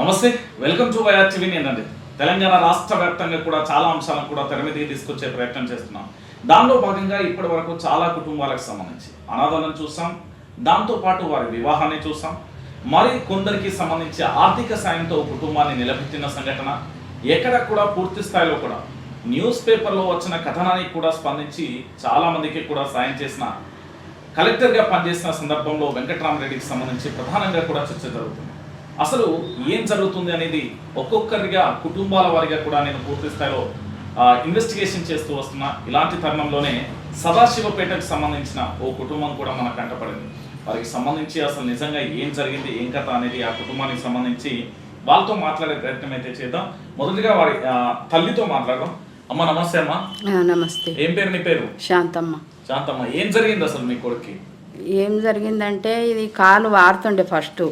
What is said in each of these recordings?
నమస్తే welcome to YR TV. నేనండి. తెలంగాణ రాష్ట్ర వ్యాప్తంగా కూడా చాలా అంశాలను కూడా తెర మీదకి తీసుకొచ్చే ప్రయత్నం చేస్తున్నాం. దానిలో భాగంగా ఇప్పటి వరకు చాలా కుటుంబాలకు సంబంధించి అనాథాలను చూసాం. దాంతో పాటు వారి వివాహాన్ని చూసాం. మరి కొందరికి సంబంధించి ఆర్థిక సాయంతో కుటుంబాన్ని నిలబెట్టిన సంఘటన ఎక్కడ కూడా పూర్తి స్థాయిలో కూడా న్యూస్ పేపర్లో వచ్చిన కథనానికి కూడా స్పందించి చాలామందికి కూడా సాయం చేసిన కలెక్టర్గా పనిచేసిన సందర్భంలో వెంకటరామరెడ్డికి సంబంధించి ప్రధానంగా కూడా చర్చ జరుగుతుంది. అసలు ఏం జరుగుతుంది అనేది ఒక్కొక్కరిగా కుటుంబాల వారిగా కూడా నేను పూర్తి స్థాయిలో ఇన్వెస్టిగేషన్ చేస్తూ వస్తున్నా. ఇలాంటి తరుణంలోనే సదాశివపేటకు సంబంధించిన ఓ కుటుంబం కూడా మన కంటపడింది. వారికి సంబంధించి అసలు నిజంగా ఏం జరిగింది ఏం కథ అనేది ఆ కుటుంబానికి సంబంధించి వాళ్ళతో మాట్లాడే ప్రయత్నం అయితే చేద్దాం. మొదటిగా వారి తల్లితో మాట్లాడదాం. అమ్మ నమస్తే అమ్మ. నమస్తే. ఏం పేరు నీ పేరు? శాంతమ్మ. శాంతమ్మ ఏం జరిగింది అసలు మీ కొడుక్కి? ఏం జరిగిందంటే ఇది కాలు వారుతుండే ఫస్ట్.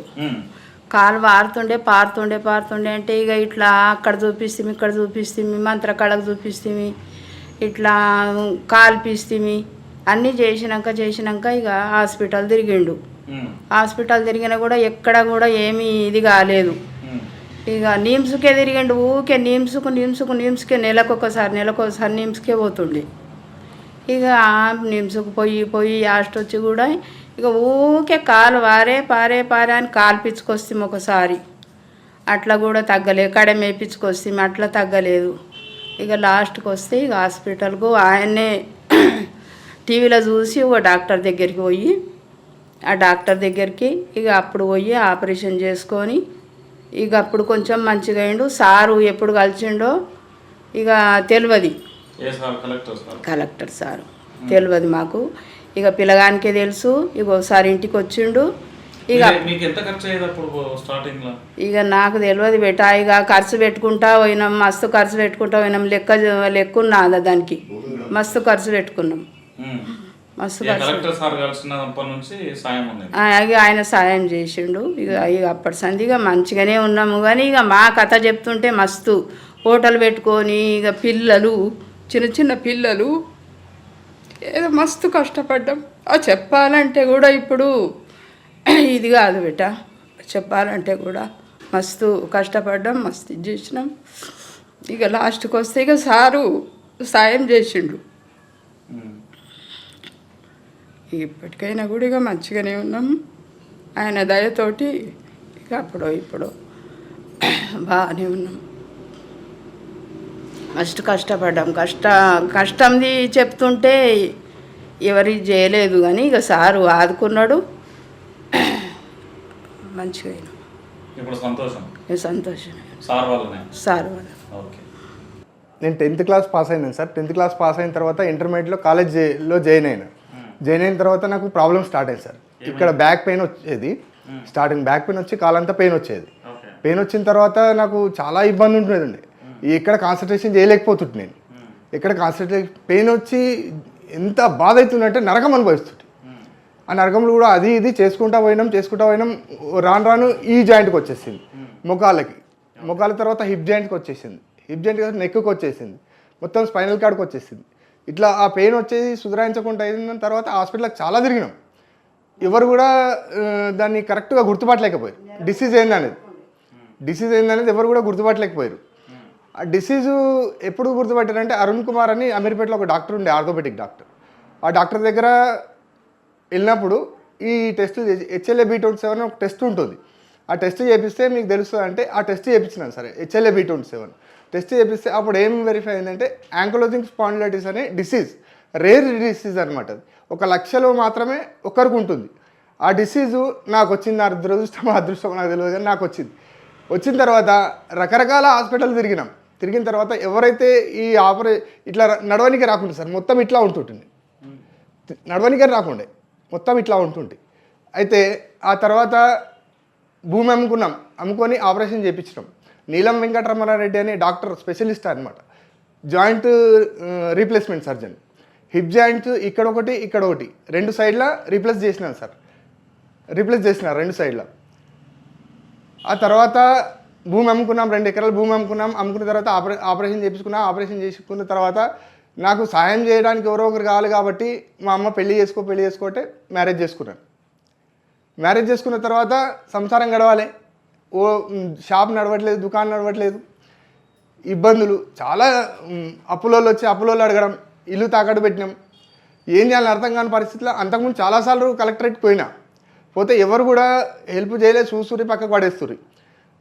కాలు వారుతుండే పారుతుండే పారుతుండే అంటే ఇక ఇట్లా అక్కడ చూపిస్తుంది ఇక్కడ చూపిస్తుంది మంత్ర కళకు చూపిస్తుంది ఇట్లా కాల్పిస్తుంది అన్నీ చేసినాక చేసినాక ఇక హాస్పిటల్ తిరిగిండు. హాస్పిటల్ తిరిగినా కూడా ఎక్కడ కూడా ఏమీ ఇది కాలేదు. ఇక నిమ్స్కే తిరిగిండు ఊకే నిమ్స్కు నిమ్స్కు నిమ్స్కే నెలకొకసారి నెలకొకసారి నిమ్స్కే పోతుండే. ఇక నిమ్స్కు పోయి పోయి లాస్ట్ వచ్చి కూడా ఇక ఊకే కాలు వారే పారే పారే అని కాల్పించుకొస్తాం ఒకసారి. అట్లా కూడా తగ్గలే. కడ మేపించుకొస్తాం అట్లా తగ్గలేదు. ఇక లాస్ట్కి వస్తే ఇక హాస్పిటల్కు ఆయన్నే టీవీలో చూసి ఒక డాక్టర్ దగ్గరికి పోయి ఆ డాక్టర్ దగ్గరికి ఇక అప్పుడు పోయి ఆపరేషన్ చేసుకొని ఇక అప్పుడు కొంచెం మంచిగా అయిండు. సారు ఎప్పుడు కలిసిండో ఇక తెలియదు కలెక్టర్ సారు. తెలియదు మాకు. ఇక పిల్లగానికే తెలుసు ఇక ఒకసారి ఇంటికి వచ్చిండు. ఇక మీరే- మీకు ఎంత ఖర్చు అయ్యేది అప్పుడు స్టార్టింగ్లో ఇక నాకు తెలియదు బెటా ఇక ఖర్చు పెట్టుకుంటా పోయినాం మస్తు ఖర్చు పెట్టుకుంటా పోయినాం లెక్క లెక్క ఉన్నదా దానికి. మస్తు ఖర్చు పెట్టుకున్నాం. మస్తు ఖర్చు. కలెక్టర్ సార్ కలిసినప్పటి నుంచి సాయం ఉంది. ఆ, ఇక ఆయన సాయం చేసిండు. ఇక ఇక అప్పటి సంది ఇక మంచిగానే ఉన్నాము. కానీ ఇక మా కథ చెప్తుంటే మస్తు హోటల్ పెట్టుకొని ఇక పిల్లలు చిన్న చిన్న పిల్లలు ఏదో మస్తు కష్టపడ్డాం. ఆ చెప్పాలంటే కూడా ఇప్పుడు ఇది కాదు బిడ్డ. చెప్పాలంటే కూడా మస్తు కష్టపడ్డాం మస్తు ఇది చేసినాం. ఇక లాస్ట్కి వస్తే ఇక సారు సాయం చేసిండు. ఇప్పటికైనా కూడా ఇక మంచిగానే ఉన్నాం. ఆయన దయతోటి ఇక అప్పుడో ఇప్పుడో బాగానే ఉన్నాం. మస్తు కష్టపడ్డాం. కష్ట కష్టంది చెప్తుంటే ఎవరి చేయలేదు కానీ ఇక సారు ఆదుకున్నాడు. మంచిగా సంతోషం? ఇక సంతోషమే సార్ వల్ల. ఓకే. నేను టెన్త్ క్లాస్ పాస్ అయినాను సార్. టెన్త్ క్లాస్ పాస్ అయిన తర్వాత ఇంటర్మీడియట్లో కాలేజ్లో జాయిన్ అయినా. జాయిన్ అయిన తర్వాత నాకు ప్రాబ్లమ్ స్టార్ట్ అయింది సార్. ఇక్కడ బ్యాక్ పెయిన్ వచ్చేది. స్టార్టింగ్ బ్యాక్ పెయిన్ వచ్చి కాలంతా పెయిన్ వచ్చేది. ఓకే. పెయిన్ వచ్చిన తర్వాత నాకు చాలా ఇబ్బంది ఉంటుందండి ఎక్కడ కాన్సన్ట్రేషన్ చేయలేకపోతుంటే నేను. ఎక్కడ కాన్సన్ట్రేషన్ పెయిన్ వచ్చి ఎంత బాధ అవుతుందంటే నరకం అనుభవిస్తుంటే. ఆ నరకంలో కూడా అది ఇది చేసుకుంటా పోయినాం చేసుకుంటా పోయినాం రాను రాను ఈ జాయింట్కి వచ్చేసింది. ముఖాలకి. ముఖాల తర్వాత హిప్ జాయింట్కి వచ్చేసింది. హిప్ జాయింట్ నెక్కి వచ్చేసింది. మొత్తం స్పైనల్ కార్డ్కి వచ్చేసింది. ఇట్లా ఆ పెయిన్ వచ్చేసి సుధరాయించకుండా అయిన తర్వాత హాస్పిటల్కి చాలా తిరిగినాం. ఎవరు కూడా దాన్ని కరెక్ట్గా గుర్తుపట్టలేకపోయారు. డిసీజ్ ఏందనేది? డిసీజ్ ఏందనేది ఎవరు కూడా గుర్తుపట్టలేకపోయారు. ఆ డిసీజు ఎప్పుడు గుర్తుపట్టారంటే అరుణ్ కుమార్ అని అమీర్పేటలో ఒక డాక్టర్ ఉండే ఆర్థోపెటిక్ డాక్టర్. ఆ డాక్టర్ దగ్గర వెళ్ళినప్పుడు ఈ test HLA B twenty seven ఒక టెస్ట్ ఉంటుంది. ఆ టెస్ట్ చేపిస్తే మీకు తెలుస్తుంది అంటే ఆ టెస్ట్ చేయించినాను సరే HLA B twenty seven. Test చేపిస్తే అప్పుడు ఏం వెరిఫై అయిందంటే యాంకోలోజింగ్ స్పాండిలైటిస్ అనే డిసీజ్ రేర్ డిసీజ్ అనమాట అది. ఒక లక్షలో మాత్రమే ఒక్కరికి ఉంటుంది. ఆ డిసీజు నాకు వచ్చింది నా అదృష్టం నాకు తెలియదు కానీ నాకు వచ్చింది. వచ్చిన తర్వాత రకరకాల హాస్పిటల్ తిరిగినాం. తిరిగిన తర్వాత ఎవరైతే ఈ ఆపరే ఇట్లా నడవనికి రాకుండా సార్ మొత్తం ఇట్లా ఉంటుంటుంది. నడవనికే రాకుండే మొత్తం ఇట్లా ఉంటుంటే. అయితే ఆ తర్వాత భూమి అమ్ముకున్నాం అమ్ముకొని ఆపరేషన్ చేయించినాం నీలం వెంకటరమణారెడ్డి అనే డాక్టర్ స్పెషలిస్ట్ అనమాట joint replacement surgeon. Hip joint ఇక్కడ ఒకటి ఇక్కడ ఒకటి. రెండు సైడ్ల రీప్లేస్ చేసినాను సార్. రీప్లేస్ చేసిన రెండు సైడ్ల. ఆ తర్వాత భూమి అమ్ముకున్నాం రెండు ఎకరాలు భూమి అమ్ముకున్నాం అమ్ముకున్న తర్వాత ఆపరే ఆపరేషన్ చేయించుకున్నాం ఆపరేషన్ చేసుకున్న తర్వాత నాకు సాయం చేయడానికి ఎవరో ఒకరు కావాలి కాబట్టి మా అమ్మ పెళ్ళి చేసుకో పెళ్ళి చేసుకోటే మ్యారేజ్ చేసుకున్నాను. మ్యారేజ్ చేసుకున్న తర్వాత సంసారం గడవాలి. ఓ షాప్ నడవట్లేదు దుకాణం నడవట్లేదు. ఇబ్బందులు. చాలా అప్పులోళ్ళు వచ్చి అప్పులోళ్ళు అడగడం ఇల్లు తాకట్టు పెట్టినాం. ఏం చేయాలని అర్థం కాని పరిస్థితిలో అంతకుముందు చాలాసార్లు కలెక్టరేట్ పోయినా. పోతే ఎవరు కూడా హెల్ప్ చేయలేదు చూసురి పక్కకు పడేస్తురి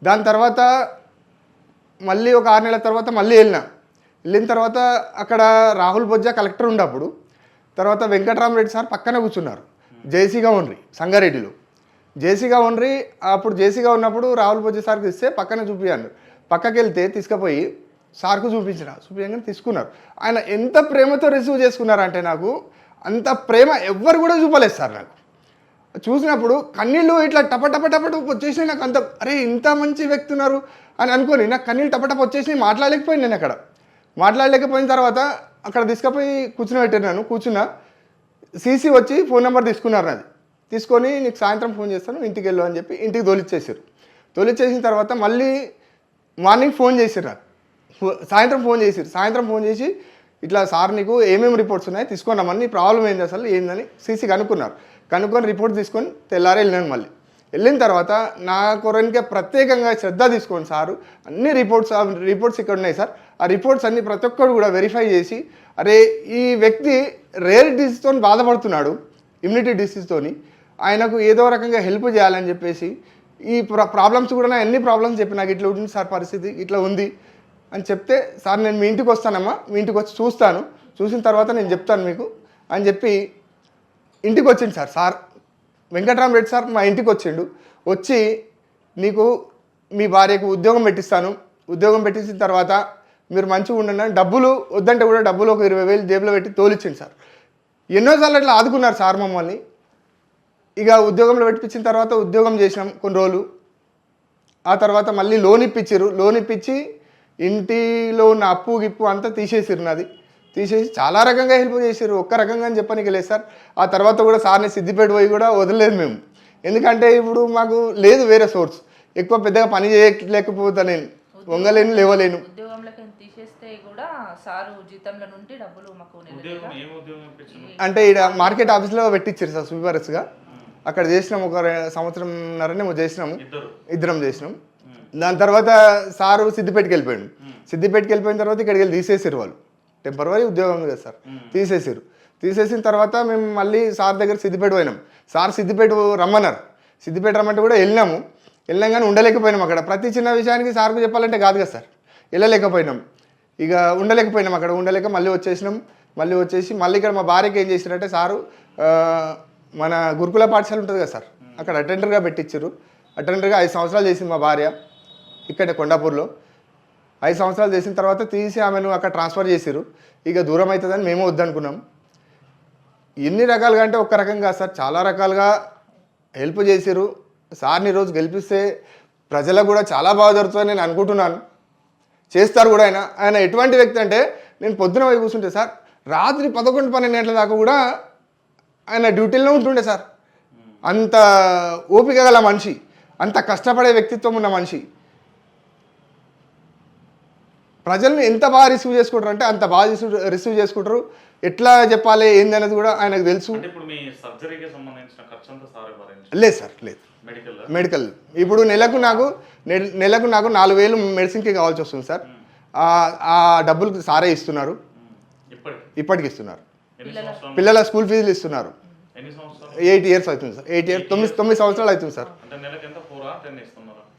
దాని తర్వాత మళ్ళీ ఒక ఆరు నెలల తర్వాత మళ్ళీ వెళ్ళిన. వెళ్ళిన తర్వాత అక్కడ రాహుల్ బొజ్జా కలెక్టర్ ఉండప్పుడు తర్వాత వెంకటరామరెడ్డి సార్ పక్కనే కూర్చున్నారు. జేసీగా ఉండ్రి సంగారెడ్డిలో. జేసీగా ఉండ్రి అప్పుడు జేసీగా ఉన్నప్పుడు రాహుల్ బొజ్జా సార్కి ఇస్తే పక్కనే చూపించాను పక్కకి వెళ్తే తీసుకుపోయి సార్కు చూపించిన చూపించగానే తీసుకున్నారు. ఆయన ఎంత ప్రేమతో రిసీవ్ చేసుకున్నారంటే నాకు అంత ప్రేమ ఎవ్వరు కూడా చూపలేదు సార్ నాకు. చూసినప్పుడు కన్నీళ్ళు ఇట్లా టప టప టప వచ్చేసినాయి నాకు అంత అరే ఇంత మంచి వ్యక్తి ఉన్నారు అని అనుకొని నాకు కన్నీళ్ళు టపటప వచ్చేసి వచ్చేసినాయి మాట్లాడలేకపోయింది నేను అక్కడ. మాట్లాడలేకపోయిన తర్వాత అక్కడ తీసుకుపోయి కూర్చుని పెట్టినాను కూర్చున్నా. సీసీ వచ్చి ఫోన్ నెంబర్ తీసుకున్నారు నాది. తీసుకొని నీకు సాయంత్రం ఫోన్ చేస్తాను ఇంటికి వెళ్ళు అని చెప్పి ఇంటికి తోలిచ్చేసారు. తోలిచ్చేసిన తర్వాత మళ్ళీ మార్నింగ్ ఫోన్ చేశారు నాకు. సాయంత్రం ఫోన్ చేశారు సాయంత్రం ఫోన్ చేసి ఇట్లా సార్ నీకు ఏమేమి రిపోర్ట్స్ ఉన్నాయి తీసుకున్నామని నీ ప్రాబ్లం ఏంది అసలు ఏందని సీసీ కనుక్కున్నారు కనుక్కొని రిపోర్ట్ తీసుకొని తెల్లారే వెళ్ళినాను మళ్ళీ. వెళ్ళిన తర్వాత నా కొరనికే ప్రత్యేకంగా శ్రద్ధ తీసుకోండి సారు అన్ని రిపోర్ట్స్ ఆ రిపోర్ట్స్ ఇక్కడ ఉన్నాయి సార్. ఆ రిపోర్ట్స్ అన్ని ప్రతి ఒక్కరు కూడా వెరిఫై చేసి అరే ఈ వ్యక్తి రేర్ డిసీజ్తో బాధపడుతున్నాడు ఇమ్యూనిటీ డిసీజ్తోని ఆయనకు ఏదో రకంగా హెల్ప్ చేయాలని చెప్పేసి ఈ ప్రాబ్లమ్స్ కూడా నా ఎన్ని ప్రాబ్లమ్స్ చెప్పి నాకు ఇట్లా ఉంటుంది సార్ పరిస్థితి ఇట్లా ఉంది అని చెప్తే సార్ నేను మీ ఇంటికి వస్తానమ్మా మీ ఇంటికి వచ్చి చూస్తాను చూసిన తర్వాత నేను చెప్తాను మీకు అని చెప్పి ఇంటికి వచ్చింది సార్. సార్ వెంకటరామరెడ్డి సార్ మా ఇంటికి వచ్చిండు వచ్చి నీకు మీ భార్యకు ఉద్యోగం పెట్టిస్తాను. ఉద్యోగం పెట్టించిన తర్వాత మీరు మంచిగా ఉండండి డబ్బులు వద్దంటే కూడా డబ్బులు ఒక ఇరవై వేలు జేబులో పెట్టి తోలిచ్చింది సార్. ఎన్నోసార్లు అట్లా ఆదుకున్నారు సార్ మమ్మల్ని. ఇక ఉద్యోగంలో పెట్టించిన తర్వాత ఉద్యోగం చేసినాం కొన్ని రోజులు. ఆ తర్వాత మళ్ళీ లోన్ ఇప్పించారు లోన్ ఇప్పించి ఇంటిలో ఉన్న అప్పు గిప్పు అంతా తీసేసిరు నాది. తీసేసి చాలా రకంగా హెల్ప్ చేసారు ఒక్క రకంగా అని చెప్పడానికి లేదు సార్. ఆ తర్వాత కూడా సార్ని సిద్దిపేట పోయి కూడా వదలలేదు మేము. ఎందుకంటే ఇప్పుడు మాకు లేదు వేరే సోర్స్ ఎక్కువ పెద్దగా పని చేయలేకపోతా నేను వంగలేను లేవలేను. అంటే ఇక్కడ మార్కెట్ ఆఫీస్లో పెట్టించారు సార్ సూపర్స్గా. అక్కడ చేసినాం ఒక సంవత్సరంన్నరనేమో చేసినాము. ఇద్దరు. ఇద్దరం చేసినాం. దాని తర్వాత సారు సిద్దిపేటకి వెళ్ళిపోయాడు. సిద్దిపేటకి వెళ్ళిపోయిన తర్వాత ఇక్కడికి వెళ్ళి తీసేసారు వాళ్ళు. టెంపరవరీ ఉద్యోగం ఉంది కదా సార్. తీసేసారు తీసేసిన తర్వాత మేము మళ్ళీ సార్ దగ్గర సిద్దిపేట పోయినాం. సార్ సిద్దిపేట రమ్మన్నారు. సిద్దిపేట రమ్మంటే కూడా వెళ్ళినాము. వెళ్ళాం కానీ ఉండలేకపోయినాం అక్కడ. ప్రతి చిన్న విషయానికి సార్కు చెప్పాలంటే కాదు కదా సార్. వెళ్ళలేకపోయినాం. ఇక ఉండలేకపోయినాం అక్కడ. ఉండలేక మళ్ళీ వచ్చేసినాం. మళ్ళీ వచ్చేసి మళ్ళీ ఇక్కడ మా భార్యకి ఏం చేసిరంటే సారు మన గురుకుల పాఠశాల ఉంటుంది కదా సార్. అక్కడ అటెండర్గా పెట్టించారు అటెండర్గా ఐదు సంవత్సరాలు చేసింది మా భార్య. ఇక్కడ కొండాపూర్లో. ఐదు సంవత్సరాలు చేసిన తర్వాత తీసి ఆమెను అక్కడ ట్రాన్స్ఫర్ చేశారు ఇక దూరం అవుతుందని మేము వద్దనుకున్నాం. ఎన్ని రకాలుగా అంటే ఒక్క రకంగా సార్ చాలా రకాలుగా హెల్ప్ చేశారు సార్ని రోజు గెలిపిస్తే ప్రజలకు కూడా చాలా బాగా జరుగుతుందని నేను అనుకుంటున్నాను. చేస్తారు కూడా ఆయన. ఆయన ఎటువంటి వ్యక్తి అంటే నేను పొద్దున పోయి కూర్చుంటే సార్ రాత్రి పదకొండు పన్నెండు గంటల దాకా కూడా ఆయన డ్యూటీలో ఉంటుండే సార్. అంత ఓపిక గల మనిషి అంత కష్టపడే వ్యక్తిత్వం ఉన్న మనిషి. ప్రజల్ని ఎంత బాగా రిసీవ్ చేసుకుంటారు అంటే అంత బాగా రిసీవ్ రిసీవ్ చేసుకుంటారు. ఎట్లా చెప్పాలి ఏంది అనేది కూడా ఆయనకు తెలుసు. అంటే ఇప్పుడు మీ సర్జరీకి సంబంధించిన ఖర్చు అంతా సారే భరించారు లేదు సార్ లేదు. మెడికల్ మెడికల్ ఇప్పుడు నెలకు నాకు నె- నెలకు నాకు నాలుగు వేలు మెడిసిన్కి కావాల్సి వస్తుంది సార్. ఆ- ఆ డబ్బులు సారే ఇస్తున్నారు. ఇప్పటికి? ఇస్తున్నారు. పిల్లల స్కూల్ ఫీజులు ఇస్తున్నారు. ఎన్ని సంవత్సరాలు? ఎయిట్ ఇయర్స్ అవుతుంది సార్. ఎయిట్ ఇయర్స్ తొమ్మిది తొమ్మిది సంవత్సరాలు అవుతుంది సార్. అంటే నెలకి ఎంత ఫోరా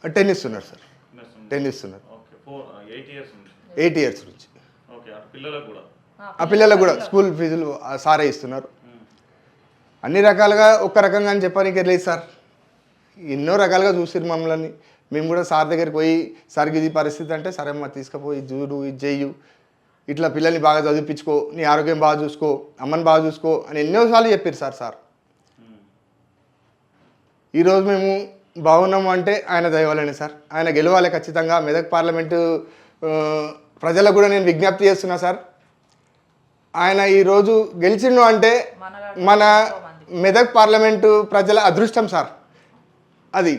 టెన్ ఇస్తున్నారా? సార్. టెన్ ఇస్తున్నారు. ఎయిట్ ఇయర్స్ నుంచి. ఆ పిల్లలకు కూడా. స్కూల్ ఫీజులు సారే ఇస్తున్నారు. అన్ని రకాలుగా ఒక్క రకంగా అని చెప్పడానికి లేదు సార్. ఎన్నో రకాలుగా చూసారు మమ్మల్ని. మేము కూడా సార్ దగ్గరికి పోయి సార్కి ఇది పరిస్థితి అంటే సరే అమ్మ తీసుకుపోయి చూడు ఇది చెయ్యు. ఇట్లా పిల్లల్ని బాగా చదివించుకో నీ ఆరోగ్యం బాగా చూసుకో అమ్మని బాగా చూసుకో అని ఎన్నోసార్లు చెప్పారు సార్ సార్. ఈరోజు మేము బాగున్నాము అంటే ఆయన దయవలనే సార్. ఆయన గెలవాలి ఖచ్చితంగా. మెదక్ పార్లమెంటు ప్రజలకు కూడా నేను విజ్ఞప్తి చేస్తున్నా సార్. ఆయన ఈరోజు గెలిచిండు అంటే మన మెదక్ పార్లమెంటు ప్రజల అదృష్టం సార్. అది.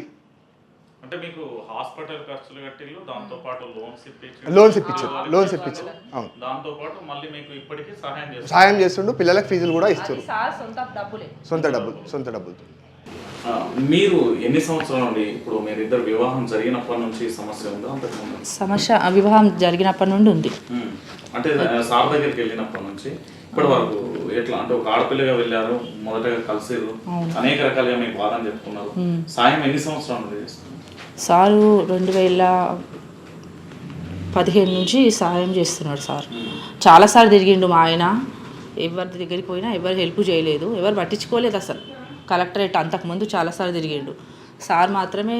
అంటే మీకు హాస్పిటల్ ఖర్చులు కట్టిల్లు దాంతో పాటు లోన్స్ ఇప్పించి లోన్స్ ఇప్పించారు లోన్స్ ఇప్పించారు. అవును. దాంతో పాటు మళ్ళీ మీకు ఇప్పటికీ సహాయం చేస్తారు చేస్తుండు పిల్లలకు ఫీజులు కూడా ఇస్తారు సొంత డబ్బులే. సొంత డబ్బులు సొంత డబ్బులు మీరు ఎన్ని సంవత్సరాల నుండి ఇప్పుడు మీరిద్దరు వివాహం జరిగినప్పటి నుంచి సమస్య ఉందా అంతకుముందు? సమస్య వివాహం జరిగినప్పటి నుండి ఉంది. అంటే సార్ దగ్గరికి వెళ్ళినప్పటి నుంచి ఇప్పటి వరకు ఎట్లా అంటే ఒక ఆడపిల్లగా వెళ్ళారు మొదటగా కలిసిరు అనేక రకాలుగా మీకు బాధని చెప్పుకున్నారు. సాయం ఎన్ని సంవత్సరాల నుండి సారు రెండు వేల పదిహేను నుంచి సహాయం చేస్తున్నాడు సార్. చాలాసార్లు తిరిగిండు మా ఆయన. ఎవరి దగ్గరికి పోయినా ఎవరు హెల్ప్ చేయలేదు. ఎవరు పట్టించుకోలేదు అసలు. కలెక్టరేట్ అంతకుముందు చాలాసార్లు తిరిగిండు. సార్ మాత్రమే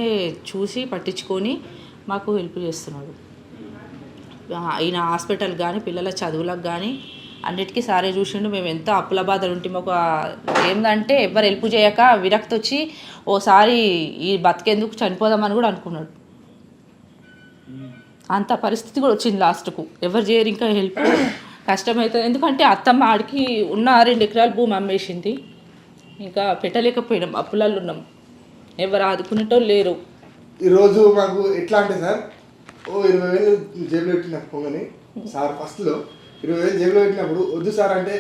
చూసి పట్టించుకొని మాకు హెల్ప్ చేస్తున్నాడు. అయిన హాస్పిటల్ కానీ పిల్లల చదువులకు కానీ అన్నిటికీ సారే చూసిండు. మేము ఎంత అప్పుల బాధలు ఉంటే ఒక ఏంటంటే ఎవరు హెల్ప్ చేయక విరక్తి వచ్చి ఓసారి ఈ బతికేందుకు చనిపోదామని కూడా అనుకున్నాడు. అంత పరిస్థితి కూడా వచ్చింది లాస్ట్కు. ఎవరు చేయరు ఇంకా హెల్ప్. కష్టమవుతుంది ఎందుకంటే అత్తమ్మ ఆడికి ఉన్న రెండు ఎకరాల భూమి అమ్మేసింది. ఇంకా పెట్టలేకపోయినాం అప్పులలో ఉన్నాం. ఎవరు ఆదుకునేటోళ్ళు లేరు. ఈరోజు మాకు ఎట్లా అంటే సార్ ఓ ఇరవై వేలు జేబులో పెట్టిన పొంగని. సార్ ఫస్ట్లో ఇరవై వేలు జేబులో పెట్టినప్పుడు వద్దు సార్ అంటే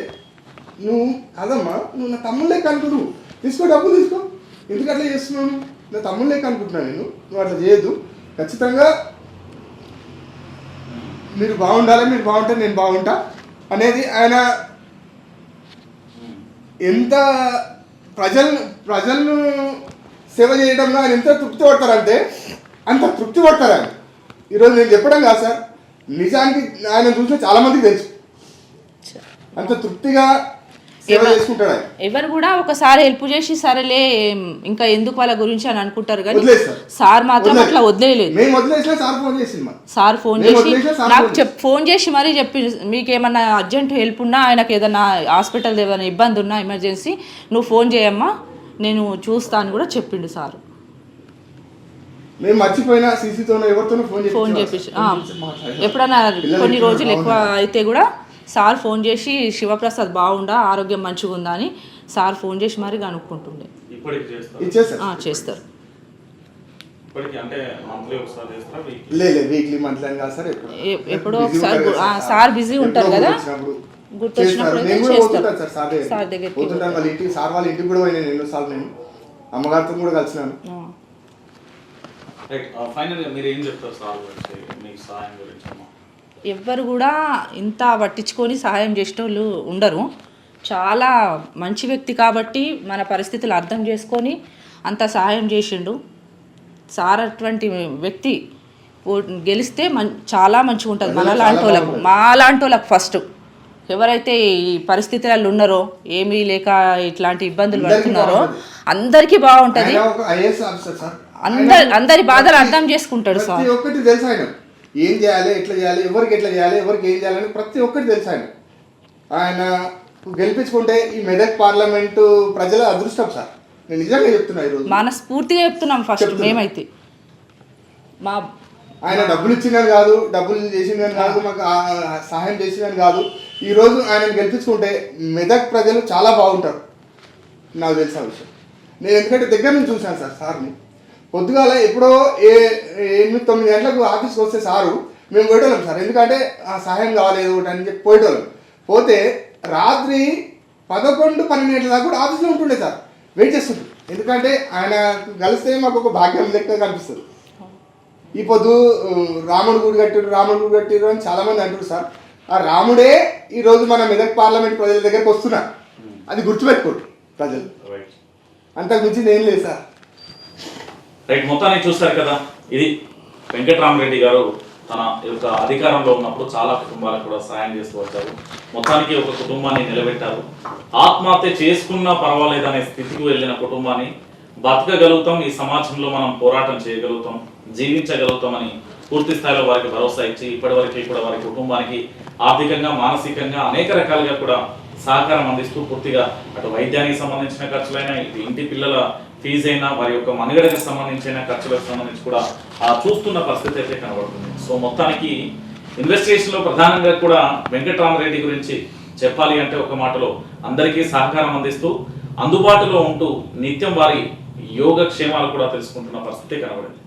నువ్వు కాదమ్మా నువ్వు నా తమ్ముళ్ళే కనుకుంటు తీసుకో డబ్బులు తీసుకో. ఎందుకు అట్లా చేస్తున్నావు? నా తమ్ముళ్ళే కనుకుంటున్నాను నేను. నువ్వు అట్లా చేయొద్దు. ఖచ్చితంగా మీరు బాగుండాలి మీరు బాగుంటే నేను బాగుంటా అనేది ఆయన ఎంత ప్రజలను ప్రజలను సేవ చేయడంలో ఆయన ఎంత తృప్తి పడతారంటే అంత తృప్తి పడతారు ఆయన ఈరోజు నేను చెప్పడం కాదు సార్. నిజానికి ఆయన చూసిన చాలామందికి తెలుసు. అంత తృప్తిగా ఎవరు కూడా ఒకసారి హెల్ప్ చేసి సరేలే ఇంకా ఎందుకు వాళ్ళ గురించి అని అనుకుంటారు కానీ. సార్ మాత్రం అట్లా వదిలేసిన సార్ ఫోన్ చేసి నాకు ఫోన్ చేసి మరీ చెప్పి మీకు ఏమన్నా అర్జెంట్ హెల్ప్ ఉన్నా ఆయనకు ఏదైనా హాస్పిటల్ ఏదైనా ఇబ్బంది ఉన్నా ఎమర్జెన్సీ నువ్వు ఫోన్ చేయమ్మా నేను చూస్తా అని కూడా చెప్పిండు సార్. ఫోన్ చేసి ఫోన్ చేపించి ఆ, ఎప్పుడైనా కొన్ని రోజులు ఎక్కువ అయితే కూడా సార్ ఫోన్ చేసి శివప్రసాద్ బాగుండా ఆరోగ్యం మంచిగా ఉందా అని సార్ ఫోన్ చేసి మరీ కనుక్కుంటుండే. చేస్తారు? ఇచ్చేస్తారు ఆ, చేస్తారు. ఇప్పటికి అంటే మంత్లీ ఒకసారి చేస్తారా వీక్ లేదు వీక్లీ మంత్లీ అని కాదు సార్ ఎప్పుడు. ఒకసారి సార్. busy ఉంటారు కదా. గుర్తొచ్చినప్పుడు గుర్తొచ్చినప్పుడు చేస్తారు. అయితే నేను కూడా చేస్తారు. పోతుంటాను సార్ సార్ దగ్గరికి. సార్ దగ్గరికి పోతుంటాను వాళ్ళ ఇంటికి. సార్ వాళ్ళ ఇంటికి కూడా పోయినాను ఎన్నోసార్లు నేను. అమ్మగారితో కూడా కలిసినాను. ఆ. రైట్ ఫైనల్గా మీరు ఏం చెప్తారు సార్ గురించి మీకు సహాయం గురించి అమ్మా? ఎవ్వరు కూడా ఇంత పట్టించుకొని సహాయం చేసేటోళ్ళు ఉండరు. చాలా మంచి వ్యక్తి కాబట్టి మన పరిస్థితులు అర్థం చేసుకొని అంత సహాయం చేసిండు. సార్ అటువంటి వ్యక్తి గెలిస్తే మం చాలా మంచిగా ఉంటుంది. మన లాంటి వాళ్ళకు మా లాంటి వాళ్ళకు ఫస్ట్ ఎవరైతే ఈ పరిస్థితులలో ఉన్నారో ఏమీ లేక ఇట్లాంటి ఇబ్బందులు పడుతున్నారో. అందరికీ బాగుంటుంది. అందరి అందరి బాధలు అర్థం చేసుకుంటాడు సార్. ఆయన ఏం చేయాలి ఎట్లా చేయాలి ఎవరికి ఎట్లా చేయాలి ఎవరికి ఏం చేయాలని ప్రతి ఒక్కటి తెలుసు ఆయన ఆయన గెలిపించుకుంటే ఈ మెదక్ పార్లమెంటు ప్రజల అదృష్టం సార్. నేను నిజంగా చెప్తున్నా ఈరోజు. మనస్ఫూర్తిగా చెప్తున్నాం ఫస్ట్. మేమైతే. మా ఆయన డబ్బులు ఇచ్చిందని కాదు డబ్బులు చేసిందని కాదు మాకు సహాయం చేసిందని కాదు. ఈ రోజు ఆయనను గెలిపించుకుంటే మెదక్ ప్రజలు చాలా బాగుంటారు. నాకు తెలిసిన విషయం. నేను ఎందుకంటే దగ్గర నుంచి చూశాను సార్ సార్ని. పొద్దుగాల ఎప్పుడో ఏ ఎనిమిది తొమ్మిది గంటలకు ఆఫీస్కి వస్తే సారు మేము పోయేటోళ్ళం సార్. ఎందుకంటే ఆ సహాయం కావాలి ఏదో ఒకటి అని చెప్పి పోయేటోళ్ళం. పోతే రాత్రి పదకొండు పన్నెండు గంటల దాకా కూడా ఆఫీస్లో ఉంటుండే సార్. వెయిట్ చేస్తుంటారు ఎందుకంటే ఆయన కలిస్తే మాకు ఒక భాగ్యం లెక్క కనిపిస్తుంది. ఈ పొద్దు రాముడు గుడి కట్టిరు రాముడు గుడి కట్టిరు అని చాలా మంది అంటారు సార్. ఆ రాముడే ఈ రోజు మన మెదక్ పార్లమెంట్ ప్రజల దగ్గరకు వస్తున్నారు అది గుర్తుపెట్టుకోండి ప్రజలు. రైట్ అంతకు మించింది ఏం లేదు సార్. రైట్ మొత్తాన్ని చూస్తారు కదా ఇది వెంకటరామరెడ్డి గారు తన యొక్క అధికారంలో ఉన్నప్పుడు చాలా కుటుంబాలకు కూడా సాయం చేస్తూ వచ్చారు. మొత్తానికి ఒక కుటుంబాన్ని నిలబెట్టారు. ఆత్మహత్య చేసుకున్నా పర్వాలేదు అనే స్థితికి వెళ్ళిన కుటుంబాన్ని బతకగలుగుతాం ఈ సమాజంలో మనం పోరాటం చేయగలుగుతాం జీవించగలుగుతామని పూర్తి స్థాయిలో వారికి భరోసా ఇచ్చి ఇప్పటివరకు కూడా వారి కుటుంబానికి ఆర్థికంగా మానసికంగా అనేక రకాలుగా కూడా సహకారం అందిస్తూ పూర్తిగా అటు వైద్యానికి సంబంధించిన ఖర్చులైనా ఇటు ఇంటి పిల్లల ఫీజు అయినా వారి యొక్క మనుగడకి సంబంధించిన ఖర్చులకు సంబంధించి కూడా ఆ చూస్తున్న పరిస్థితి అయితే కనబడుతుంది. సో మొత్తానికి ఇన్వెస్టిగేషన్లో ప్రధానంగా కూడా వెంకటరామరెడ్డి గురించి చెప్పాలి అంటే ఒక మాటలో అందరికీ సహకారం అందిస్తూ అందుబాటులో ఉంటూ నిత్యం వారి యోగక్షేమాలు కూడా తెలుసుకుంటున్న పరిస్థితి కనబడింది.